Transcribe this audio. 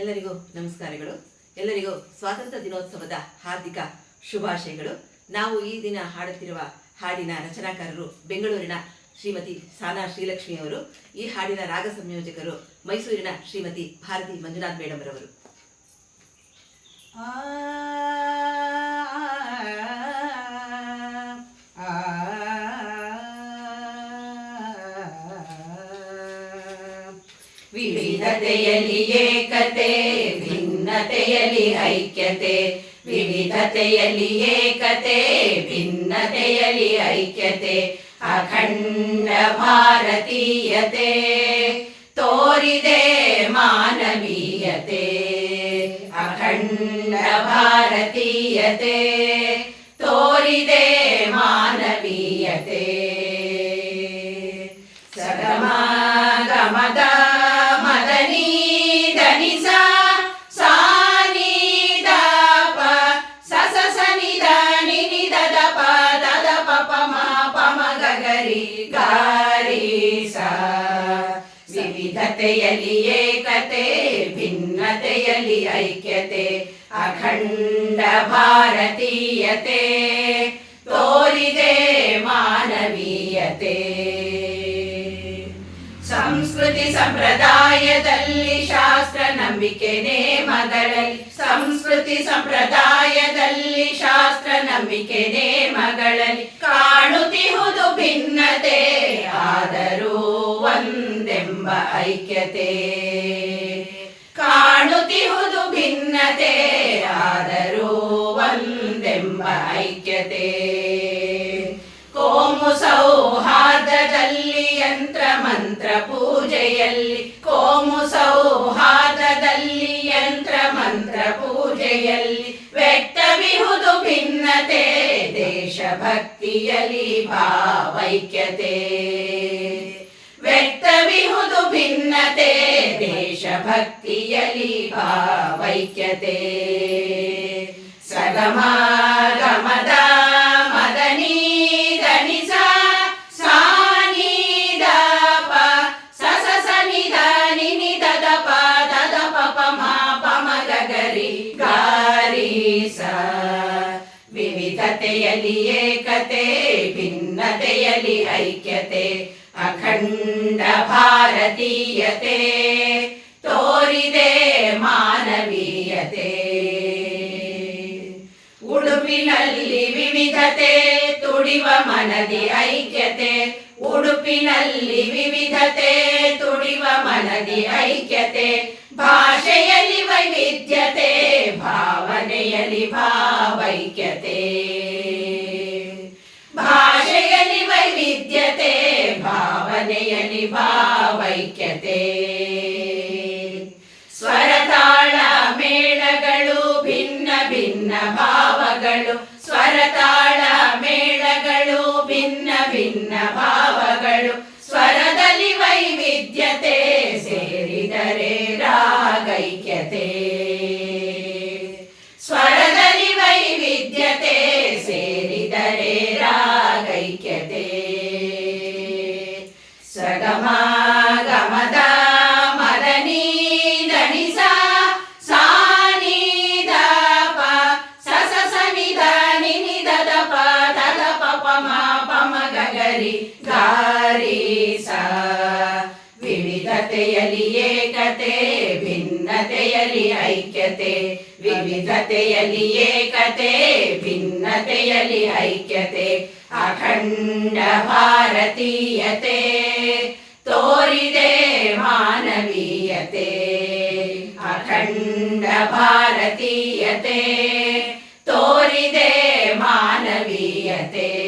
ಎಲ್ಲರಿಗೂ ನಮಸ್ಕಾರಗಳು. ಎಲ್ಲರಿಗೂ ಸ್ವಾತಂತ್ರ್ಯ ದಿನೋತ್ಸವದ ಹಾರ್ದಿಕ ಶುಭಾಶಯಗಳು. ನಾವು ಈ ದಿನ ಹಾಡುತ್ತಿರುವ ಹಾಡಿನ ರಚನಾಕಾರರು ಬೆಂಗಳೂರಿನ ಶ್ರೀಮತಿ ಸಾನಾ ಶ್ರೀಲಕ್ಷ್ಮಿಯವರು ಈ ಹಾಡಿನ ರಾಗ ಸಂಯೋಜಕರು ಮೈಸೂರಿನ ಶ್ರೀಮತಿ ಭಾರತಿ ಮಂಜುನಾಥ್ ಮೇಡಮ್ ರವರು. ವಿವಿಧತೆಯಲ್ಲಿ ಏಕತೆ, ಭಿನ್ನತೆಯಲ್ಲಿ ಐಕ್ಯತೆ. ವಿವಿಧತೆಯಲ್ಲಿ ಏಕತೆ, ಭಿನ್ನತೆಯಲ್ಲಿ ಐಕ್ಯತೆ. ಅಖಂಡ ಭಾರತೀಯತೆ, ತೋರಿದೆ ಮಾನವೀಯತೆ. ಅಖಂಡ ಭಾರತೀಯತೆ, ತೋರಿದೆ ಗರಿ ಗಾರಿ ಸ ವಿವಿಧತೆಯಲ್ಲಿ ಏಕತೆ, ಭಿನ್ನತೆಯಲ್ಲಿ ಐಕ್ಯತೆ, ಅಖಂಡ ಭಾರತೀಯತೆ. ತೋರಿದೆ ಮಾನವೀಯತೆ. ಸಂಸ್ಕೃತಿ ಸಂಪ್ರದಾಯದಲ್ಲಿ ಶಾಸ್ತ್ರ ನಂಬಿಕೆ ನೇಮಗಳಲ್ಲಿ ಸಂಸ್ಕೃತಿ ಸಂಪ್ರದಾಯದಲ್ಲಿ ಶಾಸ್ತ್ರ ನಂಬಿಕೆ ನೇಮಗಳಲ್ಲಿ ಭಿನ್ನತೆ ಆದರೂ ಒಂದೆಂಬ ಐಕ್ಯತೆ. ಕಾಣುತ್ತಿಹುದು ಭಿನ್ನತೆ ಆದರೂ ಒಂದೆಂಬ ಐಕ್ಯತೆ. ಕೋಮು ಸೌಹಾರ್ದದಲ್ಲಿ ಯಂತ್ರ ಮಂತ್ರ ಪೂಜೆಯಲ್ಲಿ ಕೋಮು ದದ ಭಾವೈಕ್ಯತೆ. ವ್ಯಕ್ತವಿಹುದು ಭಿನ್ನತೆ ದೇಶಭಕ್ತಿಯಲಿ ಭಾವೈಕ್ಯತೆ. ಸಗಮ ಗರಿ ಗಾರಿ ಸ ವಿವಿಧತೆಯಲ್ಲಿ ಏಕತೆ, ಭಿನ್ನತೆಯಲ್ಲಿ ಐಕ್ಯತೆ, ಅಖಂಡ ಭಾರತೀಯತೆ. ತೋರಿದೆ ಮಾನವೀಯತೆ. ಉಡುಪಿನಲ್ಲಿ ವಿವಿಧತೆ, ತುಡಿವ ಮನದಿ ಐಕ್ಯತೆ. ಉಡುಪಿನಲ್ಲಿ ವಿವಿಧತೆ, ತುಡಿವ ಮನದಿ ಐಕ್ಯತೆ. ಭಾಷೆಯಲ್ಲಿ ವೈವಿಧ್ಯತೆ, ಭಾವನೆಯಲ್ಲಿ ಭಾವೈಕ್ಯತೆ. ಭಾವನೆಯಲ್ಲಿ ನಿಭಾವೈಕ್ಯತೆ. ಸ್ವರತಾಳ ಮೇಳಗಳು ಭಿನ್ನ ಭಿನ್ನ ಭಾವಗಳು. ಸ್ವರತಾಳ ಮೇಳಗಳು ಭಿನ್ನ ಭಿನ್ನ ಭಾವಗಳು. ಸ್ವರದಲ್ಲಿ ವೈವಿಧ್ಯತೆ ಗರಿ ವಿವಿಧತೆಯಲ್ಲಿ ಏಕತೆ, ಭಿನ್ನತೆಯಲ್ಲಿ ಐಕ್ಯತೆ. ವಿವಿಧತೆಯಲ್ಲಿ ಏಕತೆ, ಭಿನ್ನತೆಯಲ್ಲಿ ಐಕ್ಯತೆ. ಅಖಂಡ ಭಾರತೀಯತೆ. ತೋರಿದೆ ಮಾನವೀಯತೆ. ಅಖಂಡ ಭಾರತೀಯತೆ. ತೋರಿದೆ ಮಾನವೀಯತೆ.